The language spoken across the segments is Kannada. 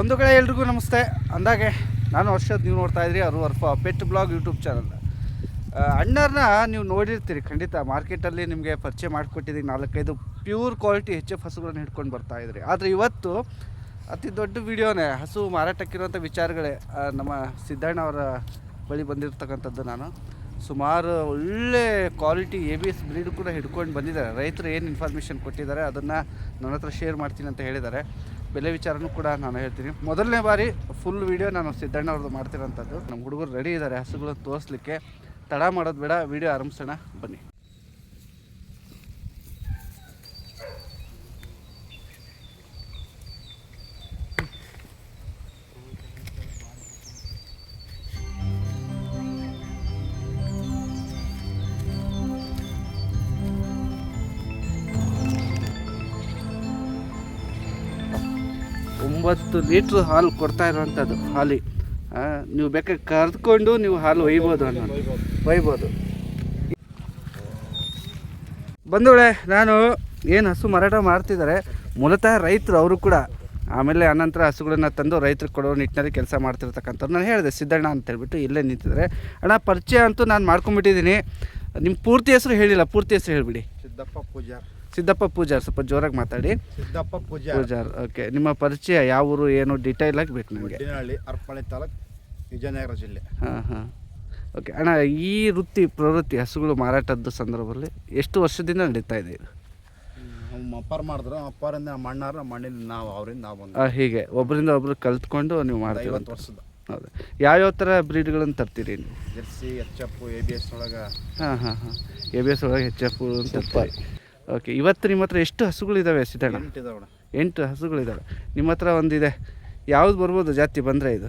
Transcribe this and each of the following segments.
ಬಂಧುಗಳೇ ಎಲ್ರಿಗೂ ನಮಸ್ತೆ. ಅಂದಾಗೆ ನಾನು ವರ್ಷದ ನೀವು ನೋಡ್ತಾ ಇದ್ರಿ ಅವರು ಅರ್ಫ, ಪೆಟ್ ಬ್ಲಾಗ್ ಯೂಟ್ಯೂಬ್ ಚಾನಲ್. ಅಣ್ಣರನ್ನ ನೀವು ನೋಡಿರ್ತೀರಿ ಖಂಡಿತ. ಮಾರ್ಕೆಟಲ್ಲಿ ನಿಮಗೆ ಪರಿಚಯ ಮಾಡಿಕೊಟ್ಟಿದ್ದೀವಿ ನಾಲ್ಕೈದು ಪ್ಯೂರ್ ಕ್ವಾಲಿಟಿ ಎಚ್ ಎಫ್ ಹಸುಗಳನ್ನು ಹಿಡ್ಕೊಂಡು ಬರ್ತಾ ಇದ್ರಿ. ಆದರೆ ಇವತ್ತು ಅತಿ ದೊಡ್ಡ ವಿಡಿಯೋನೇ, ಹಸು ಮಾರಾಟಕ್ಕಿರುವಂಥ ವಿಚಾರಗಳೇ ನಮ್ಮ ಸಿದ್ದಣ್ಣ ಅವರ ಬಳಿ ಬಂದಿರತಕ್ಕಂಥದ್ದು ನಾನು. ಸುಮಾರು ಒಳ್ಳೆ quality A B S breed ಕೂಡ ಹಿಡ್ಕೊಂಡು ಬಂದಿದ್ದಾರೆ. ರೈತರು ಏನು ಇನ್ಫಾರ್ಮೇಷನ್ ಕೊಟ್ಟಿದ್ದಾರೆ ಅದನ್ನು ನನ್ನ ಹತ್ರ ಶೇರ್ ಮಾಡ್ತೀನಿ ಅಂತ ಹೇಳಿದ್ದಾರೆ. ಬೆಲೆ ವಿಚಾರನೂ ಕೂಡ ನಾನು ಹೇಳ್ತೀನಿ. ಮೊದಲನೇ ಬಾರಿ ಫುಲ್ ವಿಡಿಯೋ ನಾನು ಸಿದ್ದಣ್ಣ ಅವ್ರದ್ದು ಮಾಡ್ತಿರೋಂಥದ್ದು. ನಮ್ಮ ಹುಡುಗರು ರೆಡಿ ಇದ್ದಾರೆ ಹಸುಗಳನ್ನು ತೋರಿಸ್ಲಿಕ್ಕೆ. ತಡ ಮಾಡೋದು ಬೇಡ ವಿಡಿಯೋ ಆರಂಭಿಸೋಣ, ಬನ್ನಿ. ಒಂಬತ್ತು ಲೀಟ್ರ್ ಹಾಲು ಕೊಡ್ತಾ ಇರುವಂಥದ್ದು ಹಾಲಿ. ನೀವು ಬೇಕಾದ್ರೆ ಕರೆದುಕೊಂಡು ನೀವು ಹಾಲು ಒಯ್ಬೋದು ಅನ್ನೋದು. ಒಯ್ಬೋದು. ಬಂದೋಳೆ ನಾನು ಏನು ಹಸು ಮಾರಾಟ ಮಾಡ್ತಿದ್ದಾರೆ, ಮೂಲತಃ ರೈತರು ಅವರು ಕೂಡ, ಆಮೇಲೆ ಅನಂತರ ಹಸುಗಳನ್ನ ತಂದು ರೈತರಿಗೆ ಕೊಡೋ ನಿಟ್ಟಿನಲ್ಲಿ ಕೆಲಸ ಮಾಡ್ತಿರ್ತಕ್ಕಂಥವ್ರು. ನಾನು ಹೇಳಿದೆ, ಸಿದ್ದಣ್ಣ ಅಂತ ಹೇಳ್ಬಿಟ್ಟು ಇಲ್ಲೇ ನಿಂತಿದ್ದಾರೆ. ಅಣ್ಣ, ಪರಿಚಯ ಅಂತೂ ನಾನು ಮಾಡ್ಕೊಂಬಿಟ್ಟಿದ್ದೀನಿ ನಿಮ್ಮ ಪೂರ್ತಿ ಹೆಸರು ಹೇಳಿಲ್ಲ, ಪೂರ್ತಿ ಹೆಸರು ಹೇಳಿಬಿಡಿ. ಸಿದ್ದಪ್ಪ ಪೂಜಾರ್. ಸಿದ್ದಪ್ಪ ಪೂಜಾರ್ ಸ್ವಲ್ಪ ಜೋರಾಗಿ ಮಾತಾಡಿ. ಸಿದ್ದಪ್ಪ ಪೂಜಾ ಪೂಜಾರ್ ಓಕೆ ನಿಮ್ಮ ಪರಿಚಯ ಯಾವ ಊರು ಏನು ಡಿಟೈಲ್ ಆಗಿ ಬೇಕು ನನಗೆ ಒಡ್ಡಿನಹಳ್ಳಿ ಅರ್ಪಳ್ಳಿ ತಾಲೂಕ್ ವಿಜಯನಗರ ಜಿಲ್ಲೆ. ಹಾಂ ಹಾಂ. ಓಕೆ ಅಣ್ಣ ಈ ವೃತ್ತಿ ಪ್ರವೃತ್ತಿ ಹಸುಗಳು ಮಾರಾಟದ ಸಂದರ್ಭದಲ್ಲಿ ಎಷ್ಟು ವರ್ಷದಿಂದ ನಡೀತಾ ಇದೆ ಇದು? ನಮ್ಮ ಅಪ್ಪಾರು ಮಾಡಿದ್ರು. ಅಪ್ಪಾರಿಂದ ನಮ್ಮ ಅಣ್ಣಾರು ನಮ್ಮ ಅಣ್ಣಿನ ನಾವು ಅವರಿಂದ ನಾವು ಬಂದು ಆ, ಹೀಗೆ. ಒಬ್ಬರಿಂದ ಒಬ್ರು ಕಲ್ತ್ಕೊಂಡು ನೀವು ಮಾಡ್ತೀವಿ ಐವತ್ತು ವರ್ಷದ. ಹೌದು. ಯಾವ್ಯಾವ ಥರ ಬ್ರೀಡ್ಗಳನ್ನು ತರ್ತೀರಿ ನೀವು? Jersey H F A B S ಒಳಗೆ. ಹಾಂ ಹಾಂ ಹಾಂ. ಎ ಬಿ ಎಸ್ ಒಳಗೆ ಎಚ್ ಎಫ್ ಅಂತ ತರ್ತೀರಿ. ಓಕೆ ಇವತ್ತು ನಿಮ್ಮ ಹತ್ರ ಎಷ್ಟು ಹಸುಗಳಿದ್ದಾವೆ ಸಿದ್ದಣ್ಣ? ಎಂಟು ಹಸುಗಳಿದ್ದಾವೆ ನಿಮ್ಮ ಹತ್ರ ಒಂದಿದೆ ಯಾವ್ದು ಬರ್ಬೋದು ಜಾತಿ ಬಂದರೆ ಇದು?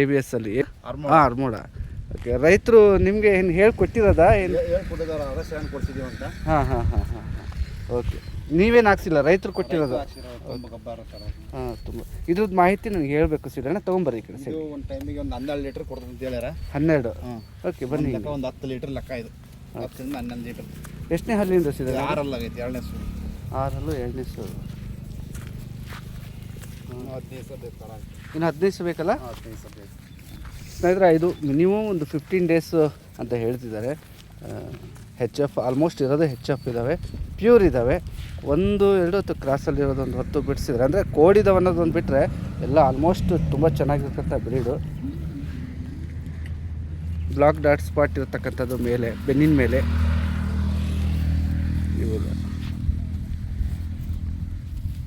ಎ ಬಿ ಎಸ್ ಅಲ್ಲಿ. ಹಾಂ ಅರ್ಮೋಡ. ಓಕೆ ರೈತರು ನಿಮಗೆ ಏನು ಹೇಳ್ಕೊಟ್ಟಿರೋದಾ? ಏನು ಅಂತ. ಹಾಂ ಹಾಂ ಹಾಂ ಹಾಂ ಹಾಂ. ಓಕೆ ನೀವೇನು ಹಾಕ್ಸಿಲ್ಲ? ರೈತರು ಕೊಟ್ಟಿರೋದು? ಹಾಂ ತುಂಬ. ಇದ್ರದ್ದು ಮಾಹಿತಿ ನನಗೆ ಹೇಳಬೇಕು ಸಿದ್ಧಣ್ಣ ತೊಗೊಂಬರ್ರಿ ಈ ಕಡೆ ಸರಿ. ಒಂದು ಟೈಮಿಗೆ ಒಂದು ಹನ್ನೆರಡು ಲೀಟ್ರ್ ಕೊಡ್ತದೆ ಅಂತ ಹೇಳ್ಯಾರ. ಹನ್ನೆರಡು. ಓಕೆ ಬನ್ನಿ. ಒಂದು ಹತ್ತು ಲೀಟ್ರ್ ಲೆಕ್ಕ ಇದು. ಹತ್ತರಿಂದ ಹನ್ನೊಂದು ಲೀಟ್ರ್ ಎಷ್ಟನೇ ಹಲ್ಲಿಂದ ಸಿದ ಆರಲ್ಲ ಆಗೈತೆ ಎರಡನೇ ಸೂರು ಆರಲ್ಲೂ ಎರಡನೇ ಸು. ಹದಿನೈದು ಸಾವಿರ ಬೇಕು ಇನ್ನು ಹದಿನೈದು ಸಹ ಬೇಕಲ್ಲ? ಹದಿನೈದು ಸಾವಿರ ಬೇಕು. ಸ್ನೇಹಿತರೆ ಇದು ಮಿನಿಮಮ್ ಒಂದು ಫಿಫ್ಟೀನ್ ಡೇಸ್ ಅಂತ ಹೇಳ್ತಿದ್ದಾರೆ. ಹೆಚ್ ಎಫ್ ಆಲ್ಮೋಸ್ಟ್ ಇರೋದು ಹೆಚ್ ಎಫ್ ಇದ್ದಾವೆ ಪ್ಯೂರ್ ಇದ್ದಾವೆ ಒಂದು ಎರಡು ಹೊತ್ತು ಕ್ರಾಸಲ್ಲಿರೋದು ಒಂದು ಹೊತ್ತು ಬಿಡಿಸಿದ್ರೆ ಅಂದರೆ ಕೋಡಿದವ ಅನ್ನೋದೊಂದು ಬಿಟ್ಟರೆ ಎಲ್ಲ ಆಲ್ಮೋಸ್ಟ್ ತುಂಬ ಚೆನ್ನಾಗಿರ್ತಕ್ಕಂಥ ಬ್ರೀಡು ಬ್ಲಾಕ್ ಡಾಟ್ ಸ್ಪಾಟ್ ಇರತಕ್ಕಂಥದ್ದು ಮೇಲೆ ಬೆನ್ನಿನ ಮೇಲೆ. ಇವಾಗ.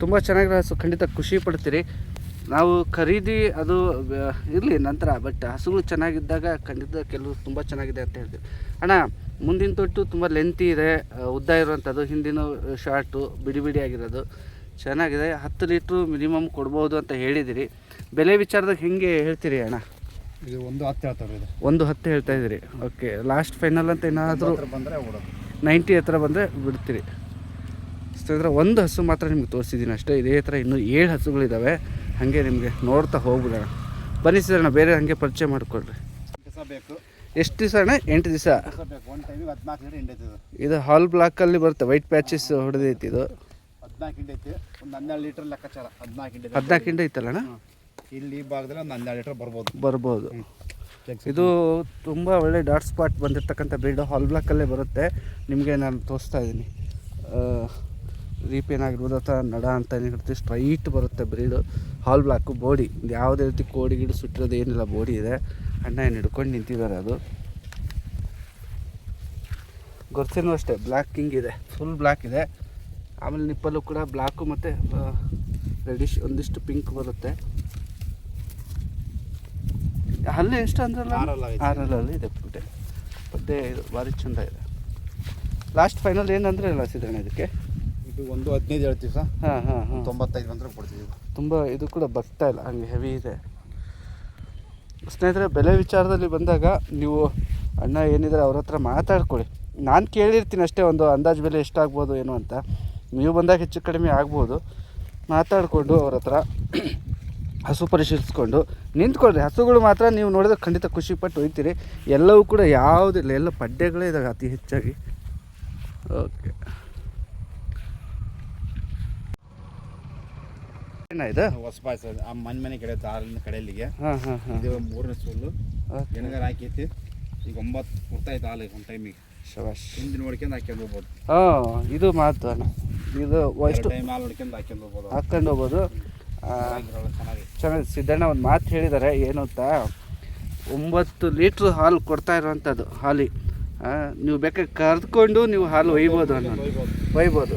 ತುಂಬ ಚೆನ್ನಾಗಿರೋ ಹಸು. ಖಂಡಿತ ಖುಷಿ ಪಡ್ತೀರಿ. ನಾವು ಖರೀದಿ ಅದು ಇರಲಿ ನಂತರ ಬಟ್ ಹಸುಗಳು ಚೆನ್ನಾಗಿದ್ದಾಗ ಖಂಡಿತ ಕೆಲವು ತುಂಬ ಚೆನ್ನಾಗಿದೆ ಅಂತ ಹೇಳ್ತೀವಿ. ಅಣ್ಣ ಮುಂದಿನ ತೊಟ್ಟು ತುಂಬ ಲೆಂತಿ ಇದೆ. ಉದ್ದ ಇರುವಂಥದ್ದು ಹಿಂದಿನ ಶಾರ್ಟು ಬಿಡಿ ಬಿಡಿ ಆಗಿರೋದು. ಚೆನ್ನಾಗಿದೆ. ಹತ್ತು ಲೀಟ್ರು ಮಿನಿಮಮ್ ಕೊಡ್ಬೋದು ಅಂತ ಹೇಳಿದಿರಿ. ಬೆಲೆ ವಿಚಾರದಾಗ ಹೆಂಗೆ ಹೇಳ್ತೀರಿ ಅಣ್ಣ? ಇದು ಒಂದು ಹತ್ತು ಹೇಳ್ತಾರೆ ಇದು ಒಂದು ಹತ್ತು ಹೇಳ್ತಾ ಇದ್ದೀರಿ. ಓಕೆ ಲಾಸ್ಟ್ ಫೈನಲ್ ಅಂತ ಏನಾದರೂ ಬಂದರೆ ಓಡೋದು. ನೈಂಟಿ ಹತ್ರ ಬಂದರೆ ಬಿಡ್ತೀರಿ. ಸ್ನೇಹಿತರೆ ಒಂದು ಹಸು ಮಾತ್ರ ನಿಮ್ಗೆ ತೋರಿಸಿದ್ದೀನಿ ಅಷ್ಟೇ. ಇದೇ ಥರ ಇನ್ನೂ ಏಳು ಹಸುಗಳಿದ್ದಾವೆ ಹಾಗೆ ನಿಮಗೆ ನೋಡ್ತಾ ಹೋಗ್ಬಿಡೋಣ. ಬನ್ನಿ ಸರ್ ಬೇರೆ ಹಾಗೆ ಪರಿಚಯ ಮಾಡಿಕೊಡ್ರಿ ಬೇಕು. ಎಷ್ಟು ದಿವಸ ಅಣ್ಣ? ಎಂಟು ದಿವಸ? ಇದು. ಹಾಲ್ ಬ್ಲಾಕಲ್ಲಿ ಬರುತ್ತೆ. ವೈಟ್ ಪ್ಯಾಚಸ್ ಹೊಡೆದೈತಿ ಇದು. ಹದಿನಾಲ್ಕು ಹಿಂಡೈತಿ. ಒಂದು ಹನ್ನೆರಡು ಲೀಟ್ರ್ ಲೆಕ್ಕಾಚಾರ. ಹದಿನಾಲ್ಕು ಹದಿನಾಲ್ಕು ಹಿಂಡೆ ಐತಲ್ಲ ಅಣ್ಣ. ಇಲ್ಲಿ ಈ ಭಾಗದಲ್ಲಿ ಒಂದು ಹನ್ನೆರಡು ಲೀಟ್ರ್ ಬರ್ಬೋದು. ಬರ್ಬೋದು. ಇದು ತುಂಬ ಒಳ್ಳೆ ಡಾಟ್ ಸ್ಪಾಟ್ ಬಂದಿರತಕ್ಕಂಥ ಬ್ರೀಡ್ ಹಾಲ್ ಬ್ಲಾಕಲ್ಲೇ ಬರುತ್ತೆ. ನಿಮಗೆ ನಾನು ತೋರಿಸ್ತಾ ಇದ್ದೀನಿ. ರೀಪ್ ಏನಾಗಿರ್ಬೋದು ಅಥವಾ ನಡ ಅಂತ ಏನಿರುತ್ತೆ ಸ್ಟ್ರೈಟ್ ಬರುತ್ತೆ ಬ್ರೀಡು ಹಾಲ್ ಬ್ಲಾಕು ಬೋಡಿ ಯಾವುದೇ ರೀತಿ ಕೋಡಿ ಗಿಡ ಸುಟ್ಟಿರೋದು ಏನಿಲ್ಲ ಬೋಡಿ ಇದೆ. ಅಣ್ಣ ಏನು ಹಿಡ್ಕೊಂಡು ನಿಂತಿದ್ದಾರೆ ಅದು. ಗೊತ್ತೇನು ಅಷ್ಟೇ ಬ್ಲ್ಯಾಕ್ ಕಿಂಗ್ ಇದೆ. ಫುಲ್ ಬ್ಲ್ಯಾಕ್ ಇದೆ. ಆಮೇಲೆ ನಿಪ್ಪಲ್ಲೂ ಕೂಡ ಬ್ಲ್ಯಾಕು ಮತ್ತು ರೆಡಿಶ್ ಒಂದಿಷ್ಟು ಪಿಂಕ್ ಬರುತ್ತೆ. ಹಲ್ಲು ಎಷ್ಟು ಅಂದ್ರಲ್ಲ. ಆರಲ್ಲಲ್ಲಿ ಇದೆ ಪುಟ್ಟೆ. ಪದ್ದೆ ಇದು ಭಾರಿ ಚಂದ ಇದೆ. ಲಾಸ್ಟ್ ಫೈನಲ್ ಏನಂದ್ರೆ ಇಲ್ಲ ಸಿದ್ದಣ್ಣ ಇದಕ್ಕೆ? ಇದು ಒಂದು ಹದಿನೈದು ಹೇಳ್ತೀವಿ ಸರ್. ಹಾಂ ಹಾಂ ಹಾಂ. ತೊಂಬತ್ತೈದು ಬಂದರೆ ಕೊಡ್ತೀವಿ ತುಂಬ ಇದು ಕೂಡ ಬರ್ತಾ ಇಲ್ಲ ಹಂಗೆ ಹೆವಿ ಇದೆ. ಸ್ನೇಹಿತರೆ ಬೆಲೆ ವಿಚಾರದಲ್ಲಿ ಬಂದಾಗ ನೀವು ಅಣ್ಣ ಏನಿದ್ರೆ ಅವ್ರ ಹತ್ರ ಮಾತಾಡ್ಕೊಳ್ಳಿ. ನಾನು ಕೇಳಿರ್ತೀನಿ ಅಷ್ಟೇ ಒಂದು ಅಂದಾಜು ಬೆಲೆ ಎಷ್ಟಾಗ್ಬೋದು ಏನು ಅಂತ. ನೀವು ಬಂದಾಗ ಹೆಚ್ಚು ಕಡಿಮೆ ಆಗ್ಬೋದು. ಮಾತಾಡಿಕೊಂಡು ಅವ್ರ ಹತ್ರ ಹಸು ಪರಿಶೀಲಿಸ್ಕೊಂಡು ನಿಂತ್ಕೊಳ್ರಿ ಹಸುಗಳು ಮಾತ್ರ ನೀವು ನೋಡಿದ್ರೆ ಖಂಡಿತ ಖುಷಿಪಟ್ಟು ಒಯ್ತೀರಿ ಎಲ್ಲವೂ ಕೂಡ ಯಾವುದಿಲ್ಲ ಎಲ್ಲ ಪಡ್ಡೆಗಳೇ ಇದ್ದಾವೆ ಅತಿ ಹೆಚ್ಚಾಗಿ. ಓಕೆ. ಇದು? ಹೊಸ ಪಾಯಸ. ಆ ಮನೆ ಮನೆ ಕಡೆ ತಾರಿನ ಕಡೆಯಲ್ಲಿಗೆ. ಹಾಂ ಹಾಂ ಹಾಂ. ಇದು ಮೂರನೇ ಸೋಲು ಎಣ್ಣೆಗಾರ ಹಾಕೈತಿ. ಈಗ ಒಂಬತ್ತು ಕೊಡ್ತಾಯ್ತು ಹಾಲು ಒಂದು ಟೈಮಿಗೆ ಶಬಾಶ್ ಹಿಂದಿನ ನೋಡ್ಕೊಂಡು ಹಾಕ್ಯಂದು ಹೋಗ್ಬೋದು. ಹಾಂ ಇದು ಮಾತು ಇದು ಎಷ್ಟು ಟೈಮ್ ಹಾಲು ನೋಡ್ಕೊಂಡು ಹಾಕ್ಯಂಡ್ ಹೋಗ್ಬೋದು. ಹಾಕ್ಕೊಂಡು ಹೋಗ್ಬೋದು. ಚೆನ್ನಾಗಿ ಸಿದ್ದಣ್ಣ ಒಂದು ಮಾತು ಹೇಳಿದ್ದಾರೆ ಏನು ಅಂತ? ಒಂಬತ್ತು ಲೀಟ್ರ್ ಹಾಲು ಕೊಡ್ತಾ ಇರುವಂಥದ್ದು ಹಾಲಿ. ನೀವು ಬೇಕಾದ್ರೆ ಕರೆದುಕೊಂಡು ನೀವು ಹಾಲು ಒಯ್ಬೋದು ಅನ್ನೋದು. ಒಯ್ಬೋದು.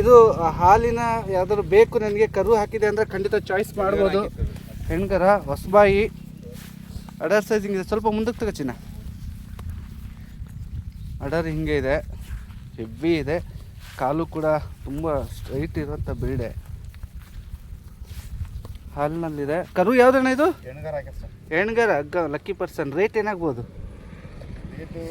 ಇದು ಹಾಲಿನ ಯಾವ್ದಾದ್ರು ಬೇಕು ನನಗೆ ಕರು ಹಾಕಿದೆ ಅಂದರೆ ಖಂಡಿತ ಚಾಯ್ಸ್ ಮಾಡ್ಬೋದು. ಹೆಣ್ಗರ, ಹೊಸಬಾಯಿ ಅಡರ್ ಸೈಜಿಂಗ್ ಇದೆ. ಸ್ವಲ್ಪ ಮುಂದಕ್ಕೆ ತಗೋ ಚಿನ್ನ. ಅಡರ್ ಹಿಂಗೆ ಇದೆ ಹೆಬ್ಬಿ ಇದೆ. ಕಾಲು ಕೂಡ ತುಂಬ ಸ್ಟ್ರೈಟ್ ಇರುವಂಥ ಬಿಲ್ಡೆ ಹಾಲಿನಲ್ಲಿದೆ. ಕರು ಯಾವ್ದಣ್ಣ ಇದು? ಹೆಣ್ಗಾರ ಅಗ್ಗ ಲಕ್ಕಿ ಪರ್ಸನ್ ರೇಟ್ ಏನಾಗ್ಬೋದು? ರೇಟು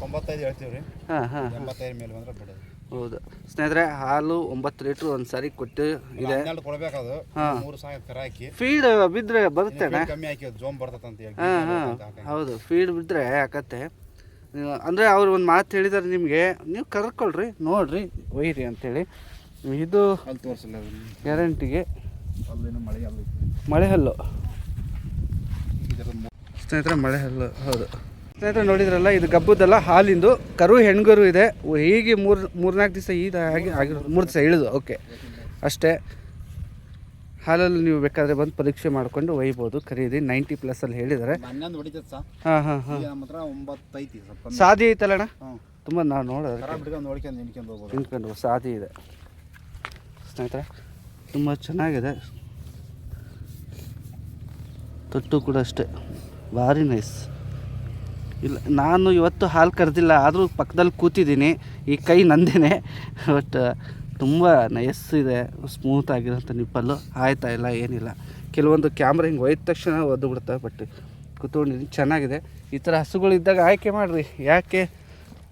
ತೊಂಬತ್ತೈದು ಹೇಳ್ತೀವಿ ರೀ. ಹಾಂ ಹಾಂ ಎಂಬತ್ತೈದು ಮೇಲೆ ಬಂದ್ರೆ ಬಿಡೋದು. ಹೌದು. ಸ್ನೇಹಿತರೆ ಹಾಲು ಒಂಬತ್ತು ಲೀಟ್ರ್ ಒಂದು ಸಾರಿ ಕೊಟ್ಟು ಇದೆ. ಹನ್ನೆರಡು ಕೊಡ್ಬೇಕದು. ಹಾ. ಮೂರು ಸಾವಿರ ಕರ ಹಾಕಿ. ಫೀಡ್ ಬಿದ್ರೆ ಬರುತ್ತೆ ಕಮ್ಮಿ ಹಾಕಿ ಜೋಮ್ ಬರ್ತದೆ ಅಂತ ಹೇಳಿ ಹಾಂ ಹಾಂ. ಹೌದು ಫೀಡ್ ಬಿದ್ರೆ ಆಕತ್ತೆ. ಅಂದರೆ ಅವ್ರು ಒಂದು ಮಾತು ಹೇಳಿದಾರೆ ನಿಮಗೆ. ನೀವು ಕರ್ಕೊಳ್ರಿ ನೋಡ್ರಿ ಒಯ್ಯಿರಿ ಅಂತೇಳಿ. ಇದು ಅಲ್ಲಿ ತೋರಿಸಲ್ಲ ಗ್ಯಾರಂಟಿಗೆ ಅಲ್ಲಿನ ಮಳೆ ಅಲ್ಲಿ ಮಳೆ ಹಲ್ಲು. ಇದರ ಸ್ನೇಹಿತರೆ ಮಳೆ ಹಲ್ಲು ಹೌದು. ಸ್ನೇಹಿತರೆ ನೋಡಿದ್ರಲ್ಲ ಇದು ಗಬ್ಬುದಲ್ಲ ಹಾಲಿಂದು. ಕರು ಹೆಣ್ಗರು ಇದೆ. ಹೀಗೆ ಮೂರು ಮೂರ್ನಾಲ್ಕು ದಿವಸ ಇದು ಆಗಿ ಆಗಿರೋದು. ಮೂರು ದಿವಸ ಇಳಿದು ಓಕೆ. ಅಷ್ಟೇ. ಹಾಲಲ್ಲಿ ನೀವು ಬೇಕಾದರೆ ಬಂದು ಪರೀಕ್ಷೆ ಮಾಡಿಕೊಂಡು ಒಯ್ಬೋದು. ಖರೀದಿ ನೈಂಟಿ ಪ್ಲಸ್ಸಲ್ಲಿ ಹೇಳಿದ್ದಾರೆ. ಹಾಂ ಹಾಂ ಹಾಂ. ಸಾದಿ ಐತಲ್ಲಣ್ಣ ತುಂಬ ನಾವು ನೋಡೋದು ಕರ ಬಿಡ್ಕೊಂಡು ನೋಡ್ಕೊಂಡು ನಿನ್ಕೊಂಡು ಹೋಗ್ಬೋದು. ತಿನ್ಕೊಂಡು ಸಾದಿ ಇದೆ. ಸ್ನೇಹಿತರೆ ತುಂಬ ಚೆನ್ನಾಗಿದೆ. ತೊಟ್ಟು ಕೂಡ ಅಷ್ಟೇ. ಭಾರಿ ನೈಸ್ ಇಲ್ಲ, ನಾನು ಇವತ್ತು ಹಾಲು ಕರೆದಿಲ್ಲ, ಆದರೂ ಪಕ್ಕದಲ್ಲಿ ಕೂತಿದ್ದೀನಿ, ಈ ಕೈ ನಂದೇನೆ. ಬಟ್ ತುಂಬ ನೈಸ್ ಇದೆ ಸ್ಮೂತ್ ಆಗಿರೋಂಥ ನಿಪ್ಪಲ್ಲು. ಆಯ್ತಾ ಇಲ್ಲ, ಏನಿಲ್ಲ. ಕೆಲವೊಂದು ಕ್ಯಾಮ್ರ ಹಿಂಗೆ ಒಯ್ದ ತಕ್ಷಣ ಒದ್ದು ಬಿಡುತ್ತೆ ಬಟ್ ಕೂತ್ಕೊಂಡಿದ್ದೀನಿ, ಚೆನ್ನಾಗಿದೆ. ಈ ಥರ ಹಸುಗಳಿದ್ದಾಗ ಆಯ್ಕೆ ಮಾಡಿರಿ. ಯಾಕೆ?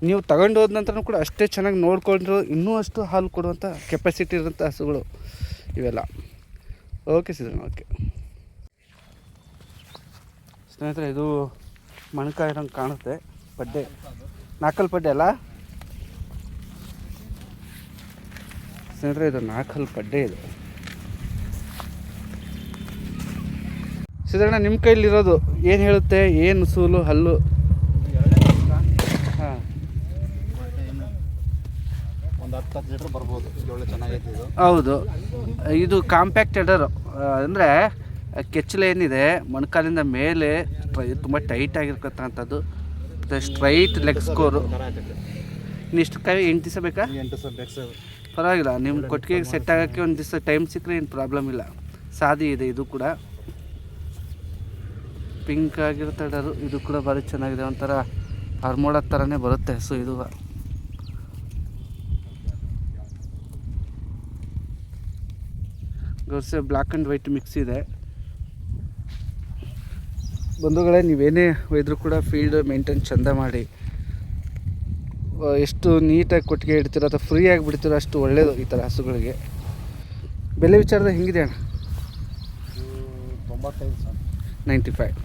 ನೀವು ತಗೊಂಡು ಹೋದ ನಂತರ ಕೂಡ ಅಷ್ಟೇ ಚೆನ್ನಾಗಿ ನೋಡಿಕೊಂಡ್ರು, ಇನ್ನೂ ಅಷ್ಟು ಹಾಲು ಕೊಡುವಂಥ ಕೆಪಾಸಿಟಿ ಇರೋಂಥ ಹಸುಗಳು ಇವೆಲ್ಲ. ಓಕೆ ಸಿದ್ರಣ್ಣ ಓಕೆ ಸ್ನೇಹಿತರೆ ಇದು ಮಣಕಾಯಿ ಇರೋಂಗೆ ಕಾಣುತ್ತೆ. ಪಡ್ಡೆ ನಾಲ್ಕಲ್ ಪಡ್ಡೆ ಅಲ್ಲ? ಸ್ನೇಹಿತರೆ ಇದು ನಾಲ್ಕಲ್ ಪಡ್ಡೆ ಇದು. ಸಿದ್ಧಣ್ಣ ನಿಮ್ಮ ಕೈಲಿರೋದು ಏನು ಹೇಳುತ್ತೆ? ಏನು ಸೂಲು ಹಲ್ಲು? ಹಾಂ. ಒಂದು ಹತ್ತು ಹತ್ತು ಲೀಟ್ರ್ ಬರ್ಬೋದು. ಒಳ್ಳೆ ಚೆನ್ನಾಗೈತೆ ಇದು. ಹೌದು. ಇದು ಕಾಂಪ್ಯಾಕ್ಟ್ ಎಡರು ಅಂದರೆ ಏನಿದೆ ಮೊಣಕಾಲಿಂದ ಮೇಲೆ ತುಂಬ ಟೈಟ್ ಆಗಿರ್ತಕ್ಕಂಥದ್ದು. ಮತ್ತು ಸ್ಟ್ರೈಟ್ ಲೆಗ್ ಸ್ಕೋರು ಇಷ್ಟು ಕೈ ಎಂಟು ದಿವಸ ಬೇಕಾ? ಪರವಾಗಿಲ್ಲ ನಿಮ್ಮ ಕೊಟ್ಟಿಗೆಗೆ ಸೆಟ್ ಆಗೋಕ್ಕೆ ಒಂದು ದಿವಸ ಟೈಮ್ ಸಿಕ್ಕರೆ ಏನು ಪ್ರಾಬ್ಲಮ್ ಇಲ್ಲ. ಸಾದಿ ಇದೆ ಇದು ಕೂಡ. ಪಿಂಕ್ ಆಗಿರುತ್ತೆ ಇದು ಕೂಡ ಭಾರಿ ಚೆನ್ನಾಗಿದೆ. ಒಂಥರ ಹರ್ಮೋಡ ಥರನೇ ಬರುತ್ತೆ ಸೊ ಇದು. ಗೌರ್ಸೆ ಬ್ಲ್ಯಾಕ್ ಆ್ಯಂಡ್ ವೈಟ್ ಮಿಕ್ಸ್ ಇದೆ. ಬಂಧುಗಳೇ ನೀವೇನೇ ಒಯ್ದರೂ ಕೂಡ ಫೀಲ್ಡ್ ಮೇಂಟೈನ್ ಚಂದ ಮಾಡಿ. ಎಷ್ಟು ನೀಟಾಗಿ ಕೊಟ್ಟಿಗೆ ಇಡ್ತೀರೋ ಅಥವಾ ಫ್ರೀಯಾಗಿ ಬಿಡ್ತೀರೋ ಅಷ್ಟು ಒಳ್ಳೆಯದು ಈ ಥರ ಹಸುಗಳಿಗೆ. ಬೆಲೆ ವಿಚಾರದ ಹೆಂಗಿದೆ ಅಣ್ಣ? ಇದು ತೊಂಬತ್ತೈದು sir. Ninety five.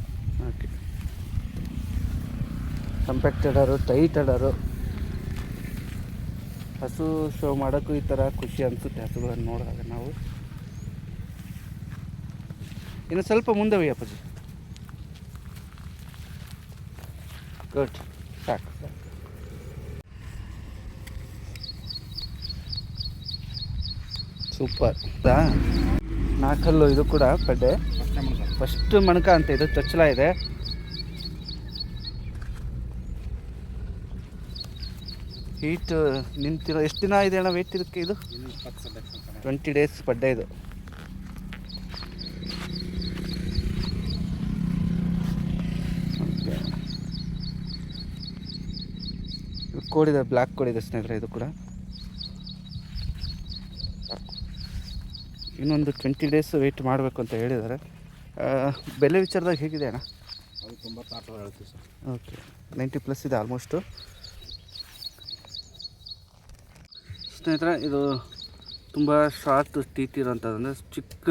Okay. Compact ಅಡರು tight ಅಡರು. ಹಸು ಶೋ ಮಾಡೋಕ್ಕೂ ಈ ಥರ ಖುಷಿ ಅನಿಸುತ್ತೆ ಹಸುಗಳನ್ನು ನೋಡಿದಾಗ ನಾವು. ಇನ್ನು ಸ್ವಲ್ಪ ಮುಂದೆ ಒಯ್ಯಿ ಅಪ್ಪಾಜಿ. ಗುಡ್ ಸಾಕು ಸಾಕು ಸೂಪರ್ ನಾಲ್ಕಲ್ಲು ಇದು ಕೂಡ ಸರ್ ಫಸ್ಟ್ ಮಣಕ ಅಂತ ಇದು ಚೊಚ್ಚಲ ಇದೆ. ಹೀಟ್ ನಿಂತಿರೋ ಎಷ್ಟು ದಿನ ಇದೆ ಅಣ್ಣ ವೇಟ್ ಇದಕ್ಕೆ ಇದು? ಟ್ವೆಂಟಿ ಡೇಸ್ ಪಡ್ಡೆ ಇದು Okay. ಇದು ಕೋಡಿದೆ ಬ್ಲ್ಯಾಕ್ ಕೋಡಿದೆ ಸ್ನೇಹಿತರೆ ಇದು ಕೂಡ. ಇನ್ನೊಂದು ಟ್ವೆಂಟಿ ಡೇಸ್ ವೆಯ್ಟ್ ಮಾಡಬೇಕು ಅಂತ ಹೇಳಿದ್ದಾರೆ. ಬೆಲೆ ವಿಚಾರದಾಗ ಹೇಗಿದೆ ಅಣ್ಣ? ಅದು ತೊಂಬತ್ತಾರು ಸಾವಿರ ಹೇಳ್ತೀವಿ ಸರ್. ಓಕೆ ನೈಂಟಿ ಪ್ಲಸ್ ಇದೆ ಆಲ್ಮೋಸ್ಟು ಸ್ನೇಹಿತರೆ ಇದು ತುಂಬ ಶಾರ್ಟ್ ಟೀತ್ ಇರೋಂಥದ್ದು ಅಂದರೆ ಚಿಕ್ಕ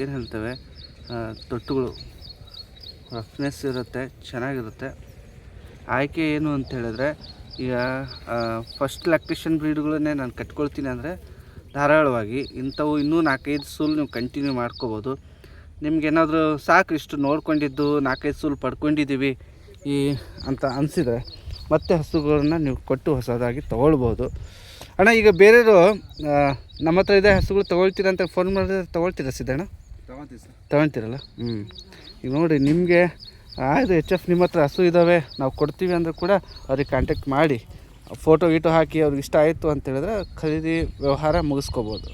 ಏನು ಹೇಳ್ತೇವೆ ತೊಟ್ಟುಗಳು. ರಫ್ನೆಸ್ ಇರುತ್ತೆ ಚೆನ್ನಾಗಿರುತ್ತೆ. ಆಯ್ಕೆ ಏನು ಅಂತ ಹೇಳಿದ್ರೆ ಈಗ ಫಸ್ಟ್ ಲ್ಯಾಕ್ಟೇಷನ್ ಬ್ರೀಡ್ಗಳನ್ನೇ ನಾನು ಕಟ್ಕೊಳ್ತೀನಿ ಅಂದರೆ ಧಾರಾಳವಾಗಿ ಇಂಥವು ಇನ್ನೂ ನಾಲ್ಕೈದು ಸೂಲ್ ನೀವು ಕಂಟಿನ್ಯೂ ಮಾಡ್ಕೋಬೋದು. ನಿಮ್ಗೇನಾದರೂ ಸಾಕು ಇಷ್ಟು ನೋಡ್ಕೊಂಡಿದ್ದು ನಾಲ್ಕೈದು ಸೂಲ್ ಪಡ್ಕೊಂಡಿದ್ದೀವಿ ಈ ಅಂತ ಅನಿಸಿದರೆ ಮತ್ತೆ ಹಸುಗಳನ್ನ ನೀವು ಕೊಟ್ಟು ಹೊಸದಾಗಿ ತೊಗೊಳ್ಬೋದು. ಅಣ್ಣ ಈಗ ಬೇರೆಯವರು ನಮ್ಮ ಹತ್ರ ಇದೆ ಹಸುಗಳು ತೊಗೊಳ್ತೀರ ಅಂತ ಫೋನ್ ಮಾಡಿದ್ರೆ ತೊಗೊಳ್ತೀರಾ ಸಿದ್ದಣ್ಣ? ತಗೊಂತೀವಿ ಸರ್. ತಗೊಳ್ತೀರಲ್ಲ? ಹ್ಞೂ ಈಗ ನೋಡಿ ನಿಮಗೆ ಆಯ್ತು ಎಚ್ ಎಫ್ ನಿಮ್ಮ ಹತ್ರ ಹಸು ಇದ್ದಾವೆ ನಾವು ಕೊಡ್ತೀವಿ ಅಂದರೆ ಕೂಡ ಅವ್ರಿಗೆ ಕಾಂಟ್ಯಾಕ್ಟ್ ಮಾಡಿ. ಫೋಟೋ ಗೀಟೋ ಹಾಕಿ ಅವ್ರಿಗೆ ಇಷ್ಟ ಆಯಿತು ಅಂತ ಹೇಳಿದ್ರೆ ಖರೀದಿ ವ್ಯವಹಾರ ಮುಗಿಸ್ಕೋಬೋದು.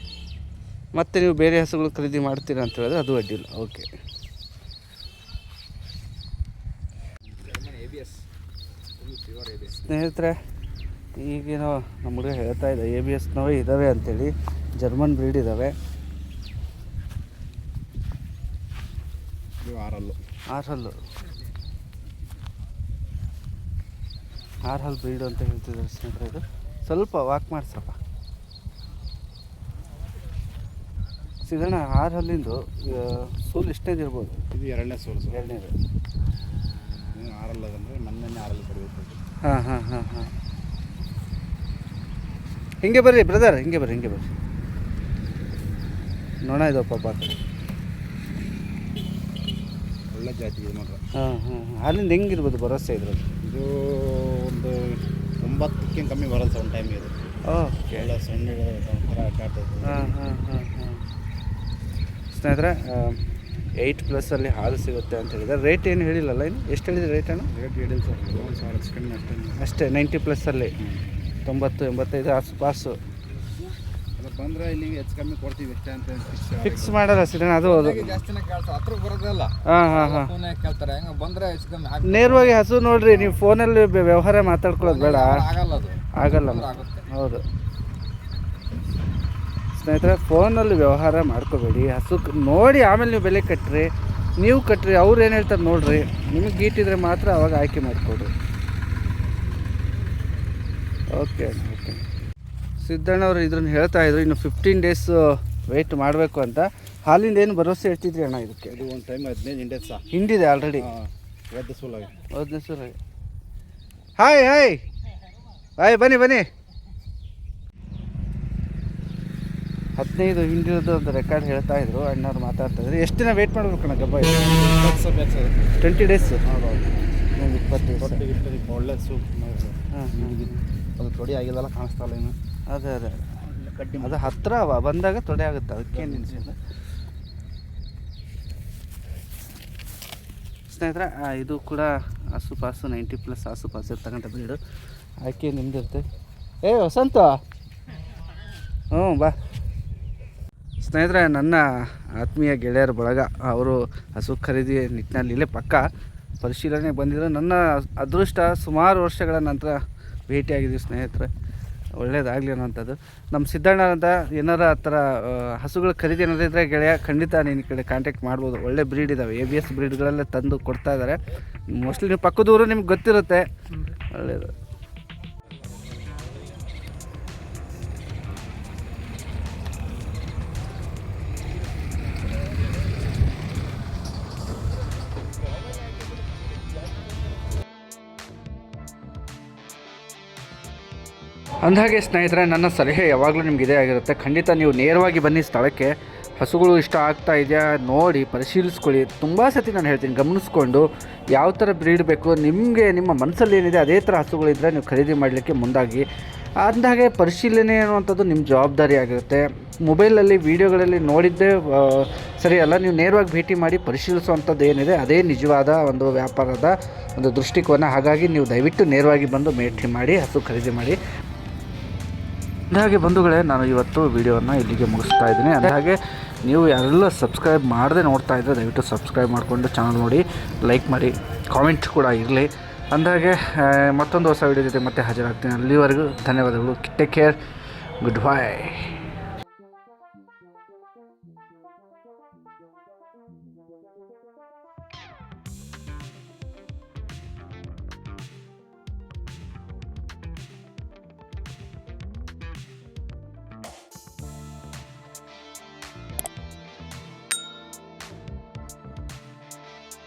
ಮತ್ತು ನೀವು ಬೇರೆ ಹಸುಗಳು ಖರೀದಿ ಮಾಡ್ತೀರಾ ಅಂತ ಹೇಳಿದ್ರೆ ಅದು ಅಡ್ಡಿಲ್ಲ ಓಕೆ ಸ್ನೇಹಿತರೆ ಈಗೇನೋ ನಮ್ಮ ಹುಡುಗ ಹೇಳ್ತಾ ಇದ್ದ ಎ ಬಿ ಎಸ್ನವೇ ಇದ್ದಾವೆ ಅಂಥೇಳಿ ಜರ್ಮನ್ ಬ್ರೀಡ್ ಇದ್ದಾವೆ ಆರಲ್ಲು ಆರಲ್ಲು ಆರು ಬ್ರೀಡು ಬ್ರೀಡ್ ಅಂತ ಹೇಳ್ತಿದ್ದಾರೆ ಸ್ನೇಹಿತರೆ ಇದು. ಸ್ವಲ್ಪ ವಾಕ್ ಮಾಡಿಸಪ್ಪ. ಸಿಗೋಣ ಆರು ಹಲ್ಲಿಂದು ಸೂಲ್ ಇಷ್ಟೇದು ಇರ್ಬೋದು? ಇದು ಎರಡನೇ ಸೂಲ್ ಎರಡನೇದು. ಆರಲ್ಲ ಅಂದರೆ ಮೊನ್ನೆ ಆರಲ್ಲಿ ಕಡಿಬೇಕು ಹಾಂ ಹಾಂ ಹಾಂ ಹಾಂ. ಹಿಂಗೆ ಬರ್ರಿ ಬ್ರದರ್ ಹಿಂಗೆ ಬರ್ರಿ ಹಿಂಗೆ ಬರ್ರಿ. ನೋಣ ಇದಪ್ಪ ಕಡೆ ಒಳ್ಳೆ ಜಾತಿ ಇದು ಮಾತ್ರ ಹಾಂ ಹಾಂ ಅಲ್ಲಿಂದ ಹೆಂಗಿರ್ಬೋದು ಭರವಸೆ ಇದ್ರಲ್ಲಿ? ಇದು ಒಂದು ಒಂಬತ್ತಕ್ಕಿಂತ ಕಮ್ಮಿ ಬರಲ್ಲ ಸರ್ ಒಂದು ಟೈಮ್ ಇದು. ಓಕೆ ಸಣ್ಣ ಹಾಂ ಹಾಂ ಹಾಂ ಹಾಂ. ಸ್ನೇಹಿತರೆ ಏಯ್ಟ್ ಪ್ಲಸ್ಸಲ್ಲಿ ಹಾಲು ಸಿಗುತ್ತೆ ಅಂತ ಹೇಳಿದ್ರೆ ರೇಟ್ ಏನು ಹೇಳಿಲ್ಲಲ್ಲ ಇನ್ನು? ಎಷ್ಟು ಹೇಳಿದ್ರೆ ರೇಟ್ ಅಣ್ಣ? ರೇಟ್ ಹೇಳಿಲ್ಲ ಸರ್ ಅಷ್ಟೇ ಅಷ್ಟೇ ನೈಂಟಿ ಪ್ಲಸ್ಸಲ್ಲಿ ತೊಂಬತ್ತು ಎಂಬತ್ತೈದು ಆಸುಪಾಸು ಅದು ಬಂದರೆ ಇಲ್ಲಿಗೆ ಹೆಚ್ಚು ಕಮ್ಮಿ ಕೊಡ್ತೀವಿ ಎಷ್ಟೇ ಅಂತ ಫಿಕ್ಸ್ ಮಾಡಲ್ಲ ಸಿಡಣ ಅದು ಅದು. ಜಾಸ್ತಿನೇ ಕೇಳ್ತಾರೆ. ಹತ್ರ ಬರೋದಿಲ್ಲ ಹಾಂ ಹಾಂ ಹಾಂ. ಫೋನ್ ಕೇಳ್ತಾರೆ. ಹೆಂಗ ಬಂದ್ರೆ ಹೆಚ್ಚು ಕಮ್ಮಿ ನೇರವಾಗಿ ಹಸು ನೋಡ್ರಿ ನೀವು ಫೋನಲ್ಲಿ ವ್ಯ- ವ್ಯವಹಾರ ಮಾತಾಡ್ಕೊಳ್ಳೋದು ಬೇಡ. ಆಗಲ್ಲ ಅದು. ಆಗಲ್ಲ. ಆಗುತ್ತೆ. ಹೌದು. ಸ್ನೇಹಿತರೆ ಫೋನಲ್ಲಿ ವ್ಯವಹಾರ ಮಾಡ್ಕೋಬೇಡಿ. ಹಸು ಕ- ನೋಡಿ ಆಮೇಲೆ ನೀವು ಬೆಲೆ ಕಟ್ಟ್ರಿ ನೀವು ಕಟ್ಟ್ರಿ ಅವ್ರು ಏನು ಹೇಳ್ತಾರೆ ನೋಡ್ರಿ. ನಿಮಗೆ ಗೀಟಿದ್ರೆ ಮಾತ್ರ ಅವಾಗ ಆಯ್ಕೆ ಮಾಡಿಕೊಡ್ರಿ ಓಕೆ ಓಕೆ ಸಿದ್ದಣ್ಣವ್ರು ಇದನ್ನು ಹೇಳ್ತಾ ಇದ್ರು ಇನ್ನು ಫಿಫ್ಟೀನ್ ಡೇಸ್ ವೆಯ್ಟ್ ಮಾಡಬೇಕು ಅಂತ. ಹಾಲಿಂದ ಏನು ಭರವಸೆ ಇರ್ತಿದ್ರಿ ಅಣ್ಣ ಇದಕ್ಕೆ? ಇದು ಒಂದು ಟೈಮ್ ಹದಿನೈದು ಡೇಸ್ ಸಹ ಹಿಂಡಿದೆ ಆಲ್ರೆಡಿ ಹದಿನೈದು ಸೋಲಾಗಿ ಹೌದನೇ ಸರ್ ಹಾಯ್ ಹಾಯ್ ಹಾಯ್ ಬನ್ನಿ ಬನ್ನಿ. ಹದಿನೈದು ಹಿಂಡಿರೋದು ಒಂದು ರೆಕಾರ್ಡ್ ಹೇಳ್ತಾ ಇದ್ರು ಅಣ್ಣವ್ರು ಮಾತಾಡ್ತಾ ಇದ್ರು. ಎಷ್ಟು ದಿನ ವೇಟ್ ಮಾಡ್ಬೇಕು ಅಣ್ಣ ಗಬ್ಬ ಟ್ವೆಂಟಿ ಡೇಸ್ ಇಪ್ಪತ್ತು ಒಳ್ಳೆ ಸೂಪ್ ಹಾಂ. ಅದು ತೊಡೆ ಆಗಿಲ್ಲ ಕಾಣಿಸ್ತಾ ಇಲ್ಲ ಇನ್ನು. ಅದೇ ಅದೇ ಕಡ್ಡಿ ಅದು ಹತ್ತಿರ ಅವ ಬಂದಾಗ ತೊಡೆ ಆಗುತ್ತೆ ಅದಕ್ಕೆ ನಿಲ್ಸಿಲ್ಲ. ಸ್ನೇಹಿತರೆ ಇದು ಕೂಡ ಆಸುಪಾಸು ನೈಂಟಿ ಪ್ಲಸ್ ಆಸುಪಾಸು ಇರ್ತಕ್ಕಂಥ ಬ್ರೀಡು ಆಯ್ಕೆ ನಿಮ್ದಿರುತ್ತೆ. ಏ ವಸಂತ! ಹ್ಞೂ ಬಾ. ಸ್ನೇಹಿತರೆ ನನ್ನ ಆತ್ಮೀಯ ಗೆಳೆಯರ ಬಳಗ ಅವರು ಹಸು ಖರೀದಿ ನಿಟ್ಟಿನಲ್ಲಿ ಇಲ್ಲೇ ಪಕ್ಕ ಪರಿಶೀಲನೆ ಬಂದಿದ್ದರು ನನ್ನ ಅದೃಷ್ಟ ಸುಮಾರು ವರ್ಷಗಳ ನಂತರ ಭೇಟಿಯಾಗಿದ್ದೀವಿ ಸ್ನೇಹಿತರೆ. ಒಳ್ಳೇದಾಗಲಿ ಅನ್ನೋಂಥದ್ದು ನಮ್ಮ ಸಿದ್ದಣ್ಣ ಅಂತ ಏನಾರ ಆ ಥರ ಹಸುಗಳು ಖರೀದಿ ಏನಾದ್ರು ಇದ್ದರೆ ಗೆಳೆಯ, ಖಂಡಿತ ನೀನು ಕಡೆ ಕಾಂಟ್ಯಾಕ್ಟ್ ಮಾಡ್ಬೋದು. ಒಳ್ಳೆ ಬ್ರೀಡ್ ಇದ್ದಾವೆ ಎ ಬಿ ಎಸ್ ಬ್ರೀಡ್ಗಳಲ್ಲೇ ತಂದು ಕೊಡ್ತಾ ಇದ್ದಾರೆ ಮೋಸ್ಟ್ಲಿ ನೀವು ಪಕ್ಕದೂರು ನಿಮ್ಗೆ ಗೊತ್ತಿರುತ್ತೆ. ಒಳ್ಳೆಯದು ಅಂದಹಾಗೆ ಸ್ನೇಹಿತರೆ, ನನ್ನ ಸಲಹೆ ಯಾವಾಗಲೂ ನಿಮ್ಗೆ ಇದೇ ಆಗಿರುತ್ತೆ. ಖಂಡಿತ ನೀವು ನೇರವಾಗಿ ಬನ್ನಿ ಸ್ಥಳಕ್ಕೆ. ಹಸುಗಳು ಇಷ್ಟ ಆಗ್ತಾ ಇದೆಯಾ ನೋಡಿ, ಪರಿಶೀಲಿಸ್ಕೊಳ್ಳಿ. ತುಂಬ ಸತಿ ನಾನು ಹೇಳ್ತೀನಿ, ಗಮನಿಸ್ಕೊಂಡು ಯಾವ ಥರ ಬ್ರೀಡ್ ಬೇಕು, ನಿಮಗೆ ನಿಮ್ಮ ಮನಸ್ಸಲ್ಲಿ ಏನಿದೆ ಅದೇ ಥರ ಹಸುಗಳಿದ್ದರೆ ನೀವು ಖರೀದಿ ಮಾಡಲಿಕ್ಕೆ ಮುಂದಾಗಿ. ಅಂದಹಾಗೆ ಪರಿಶೀಲನೆ ಅನ್ನುವಂಥದ್ದು ನಿಮ್ಮ ಜವಾಬ್ದಾರಿ ಆಗಿರುತ್ತೆ. ಮೊಬೈಲಲ್ಲಿ ವೀಡಿಯೋಗಳಲ್ಲಿ ನೋಡಿದ್ದೇ ಸರಿ ಅಲ್ಲ, ನೀವು ನೇರವಾಗಿ ಭೇಟಿ ಮಾಡಿ ಪರಿಶೀಲಿಸುವಂಥದ್ದು ಏನಿದೆ ಅದೇ ನಿಜವಾದ ಒಂದು ವ್ಯಾಪಾರದ ಒಂದು ದೃಷ್ಟಿಕೋನ. ಹಾಗಾಗಿ ನೀವು ದಯವಿಟ್ಟು ನೇರವಾಗಿ ಬಂದು ಭೇಟಿ ಮಾಡಿ, ಹಸು ಖರೀದಿ ಮಾಡಿ. ಹಾಗೆ ಬಂಧುಗಳೇ, ನಾನು ಇವತ್ತು ವಿಡಿಯೋವನ್ನು ಇಲ್ಲಿಗೆ ಮುಗಿಸ್ತಾ ಇದ್ದೀನಿ. ಹಾಗೆ ನೀವು ಯಾರೆಲ್ಲ ಸಬ್ಸ್ಕ್ರೈಬ್ ಮಾಡದೆ ನೋಡ್ತಾ ಇದ್ದರೆ ದಯವಿಟ್ಟು ಸಬ್ಸ್ಕ್ರೈಬ್ ಮಾಡಿಕೊಂಡು ಚಾನಲ್ ನೋಡಿ, ಲೈಕ್ ಮಾಡಿ ಕಾಮೆಂಟ್ ಕೂಡ ಇರಲಿ. ಅಂದಾಗೆ ಮತ್ತೊಂದು ಹೊಸ ವಿಡಿಯೋ ಜೊತೆ ಮತ್ತೆ ಹಾಜರಾಗ್ತೀನಿ. ಅಲ್ಲಿವರೆಗೂ ಧನ್ಯವಾದಗಳು. Take care good bye